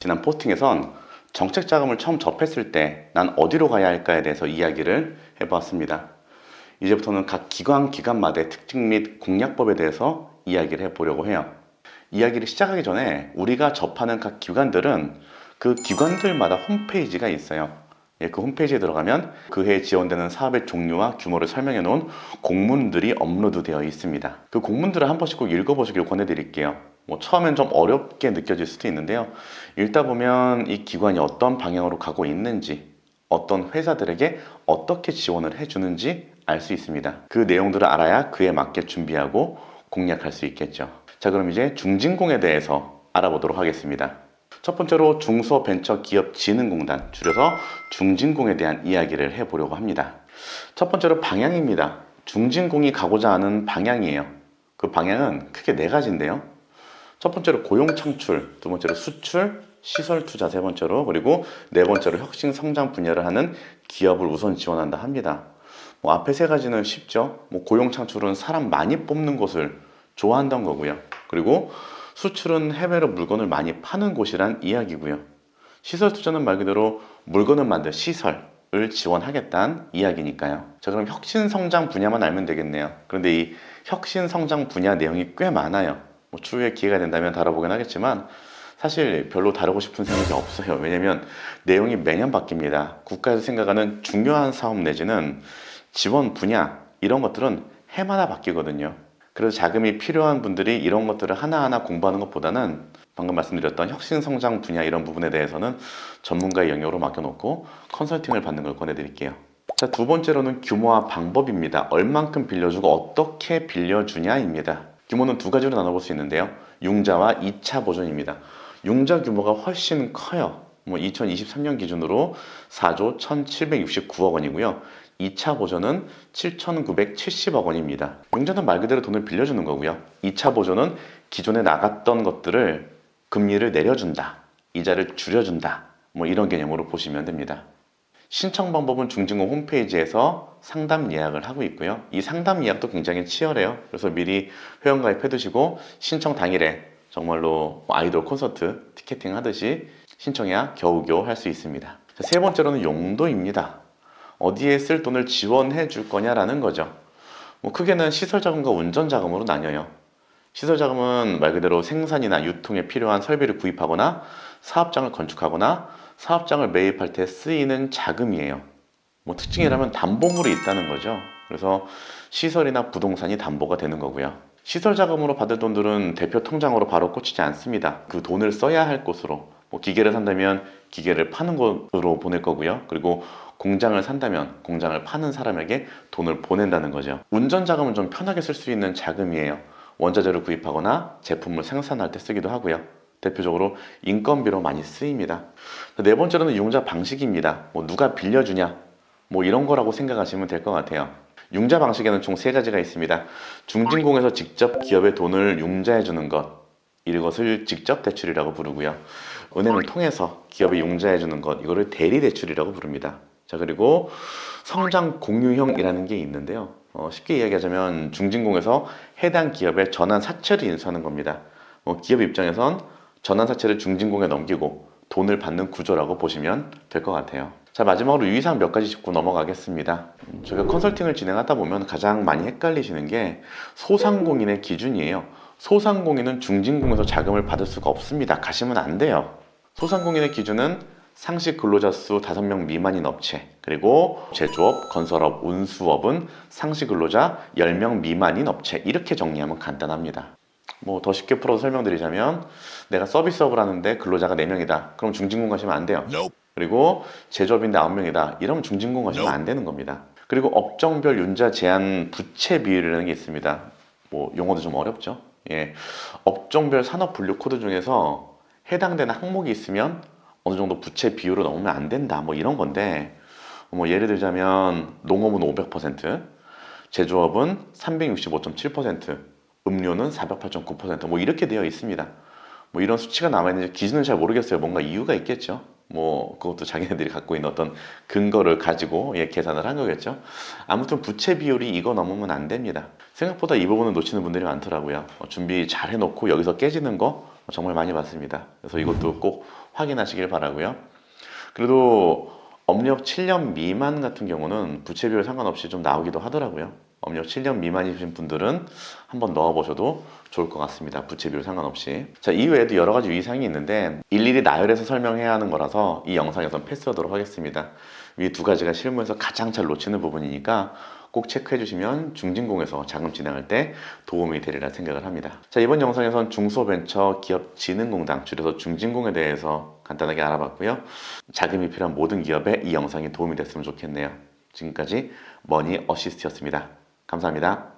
지난 포스팅에선 정책 자금을 처음 접했을 때 난 어디로 가야 할까에 대해서 이야기를 해보았습니다. 이제부터는 각 기관 기관마다의 특징 및 공략법에 대해서 이야기를 해보려고 해요. 이야기를 시작하기 전에 우리가 접하는 각 기관들은 그 기관들마다 홈페이지가 있어요. 예, 그 홈페이지에 들어가면 그 해에 지원되는 사업의 종류와 규모를 설명해 놓은 공문들이 업로드되어 있습니다. 그 공문들을 한 번씩 꼭 읽어보시길 권해드릴게요. 뭐 처음엔 좀 어렵게 느껴질 수도 있는데요. 읽다 보면 이 기관이 어떤 방향으로 가고 있는지, 어떤 회사들에게 어떻게 지원을 해주는지 알 수 있습니다. 그 내용들을 알아야 그에 맞게 준비하고 공략할 수 있겠죠. 자, 그럼 이제 중진공에 대해서 알아보도록 하겠습니다. 첫 번째로 중소벤처기업진흥공단, 줄여서 중진공에 대한 이야기를 해보려고 합니다. 첫 번째로 방향입니다. 중진공이 가고자 하는 방향이에요. 그 방향은 크게 네 가지인데요. 첫 번째로 고용 창출, 두 번째로 수출, 시설 투자 세 번째로 그리고 네 번째로 혁신 성장 분야를 하는 기업을 우선 지원한다 합니다. 뭐 앞에 세 가지는 쉽죠. 뭐 고용 창출은 사람 많이 뽑는 곳을 좋아한다는 거고요. 그리고 수출은 해외로 물건을 많이 파는 곳이란 이야기고요. 시설 투자는 말 그대로 물건을 만든 시설을 지원하겠다는 이야기니까요. 자, 그럼 혁신 성장 분야만 알면 되겠네요. 그런데 이 혁신 성장 분야 내용이 꽤 많아요. 뭐 추후에 기회가 된다면 다뤄보긴 하겠지만 사실 별로 다루고 싶은 생각이 없어요. 왜냐면 내용이 매년 바뀝니다. 국가에서 생각하는 중요한 사업 내지는 지원 분야 이런 것들은 해마다 바뀌거든요. 그래서 자금이 필요한 분들이 이런 것들을 하나하나 공부하는 것보다는 방금 말씀드렸던 혁신 성장 분야 이런 부분에 대해서는 전문가의 영역으로 맡겨놓고 컨설팅을 받는 걸 권해드릴게요. 자, 두 번째로는 규모와 방법입니다. 얼만큼 빌려주고 어떻게 빌려주냐입니다. 규모는 두 가지로 나눠볼 수 있는데요. 융자와 2차 보존입니다. 융자 규모가 훨씬 커요. 뭐 2023년 기준으로 4조 1,769억 원이고요. 2차 보존은 7,970억 원입니다. 융자는 말 그대로 돈을 빌려주는 거고요. 2차 보존은 기존에 나갔던 것들을 금리를 내려준다. 이자를 줄여준다. 뭐 이런 개념으로 보시면 됩니다. 신청 방법은 중진공 홈페이지에서 상담 예약을 하고 있고요. 이 상담 예약도 굉장히 치열해요. 그래서 미리 회원 가입해 두시고 신청 당일에 정말로 아이돌 콘서트 티켓팅 하듯이 신청해야 겨우겨우 할 수 있습니다. 자, 세 번째로는 용도입니다. 어디에 쓸 돈을 지원해 줄 거냐라는 거죠. 뭐 크게는 시설 자금과 운전 자금으로 나뉘어요. 시설 자금은 말 그대로 생산이나 유통에 필요한 설비를 구입하거나 사업장을 건축하거나 사업장을 매입할 때 쓰이는 자금이에요. 뭐 특징이라면 담보물이 있다는 거죠. 그래서 시설이나 부동산이 담보가 되는 거고요. 시설 자금으로 받을 돈들은 대표 통장으로 바로 꽂히지 않습니다. 그 돈을 써야 할 곳으로 뭐 기계를 산다면 기계를 파는 곳으로 보낼 거고요. 그리고 공장을 산다면 공장을 파는 사람에게 돈을 보낸다는 거죠. 운전 자금은 좀 편하게 쓸 수 있는 자금이에요. 원자재를 구입하거나 제품을 생산할 때 쓰기도 하고요. 대표적으로 인건비로 많이 쓰입니다. 네 번째로는 융자 방식입니다. 뭐 누가 빌려주냐, 뭐 이런 거라고 생각하시면 될 것 같아요. 융자 방식에는 총 세 가지가 있습니다. 중진공에서 직접 기업에 돈을 융자해 주는 것, 이것을 직접 대출이라고 부르고요. 은행을 통해서 기업에 융자해 주는 것, 이거를 대리 대출이라고 부릅니다. 자 그리고 성장 공유형이라는 게 있는데요. 어, 쉽게 이야기하자면 중진공에서 해당 기업의 전환 사채를 인수하는 겁니다. 뭐 기업 입장에선 전환 사채를 중진공에 넘기고 돈을 받는 구조라고 보시면 될 것 같아요. 자 마지막으로 유의사항 몇 가지 짚고 넘어가겠습니다. 음, 저희가 컨설팅을 진행하다 보면 가장 많이 헷갈리시는 게 소상공인의 기준이에요. 소상공인은 중진공에서 자금을 받을 수가 없습니다. 가시면 안 돼요. 소상공인의 기준은 상시 근로자 수 5명 미만인 업체, 그리고 제조업, 건설업, 운수업은 상시 근로자 10명 미만인 업체 이렇게 정리하면 간단합니다. 뭐 더 쉽게 풀어서 설명드리자면 내가 서비스업을 하는데 근로자가 4명이다. 그럼 중진공 가시면 안 돼요. 그리고 제조업인데 9명이다. 이러면 중진공 가시면 안 되는 겁니다. 그리고 업종별 융자 제한 부채 비율이라는 게 있습니다. 뭐 용어도 좀 어렵죠. 예. 업종별 산업 분류 코드 중에서 해당되는 항목이 있으면 어느 정도 부채 비율을 넘으면 안 된다. 뭐 이런 건데 뭐 예를 들자면 농업은 500%, 제조업은 365.7%, 음료는 408.9%뭐 이렇게 되어 있습니다. 뭐 이런 수치가 남아 있는지 기준은 잘 모르겠어요. 뭔가 이유가 있겠죠. 뭐 그것도 자기네들이 갖고 있는 어떤 근거를 가지고 예, 계산을 한 거겠죠. 아무튼 부채 비율이 이거 넘으면 안 됩니다. 생각보다 이 부분을 놓치는 분들이 많더라고요. 어, 준비 잘 해놓고 여기서 깨지는 거 정말 많이 봤습니다. 그래서 이것도 꼭 확인하시길 바라고요. 그래도 업력 7년 미만 같은 경우는 부채 비율 상관없이 좀 나오기도 하더라고요. 업력 7년 미만이신 분들은 한번 넣어보셔도 좋을 것 같습니다. 부채 비율 상관없이. 자, 이외에도 여러 가지 유의사항이 있는데 일일이 나열해서 설명해야 하는 거라서 이 영상에선 패스하도록 하겠습니다. 이 두 가지가 실무에서 가장 잘 놓치는 부분이니까 꼭 체크해 주시면 중진공에서 자금 진행할 때 도움이 되리라 생각을 합니다. 자, 이번 영상에선 중소벤처기업진흥공단, 줄여서 중진공에 대해서 간단하게 알아봤고요. 자금이 필요한 모든 기업에 이 영상이 도움이 됐으면 좋겠네요. 지금까지 머니 어시스트였습니다. 감사합니다.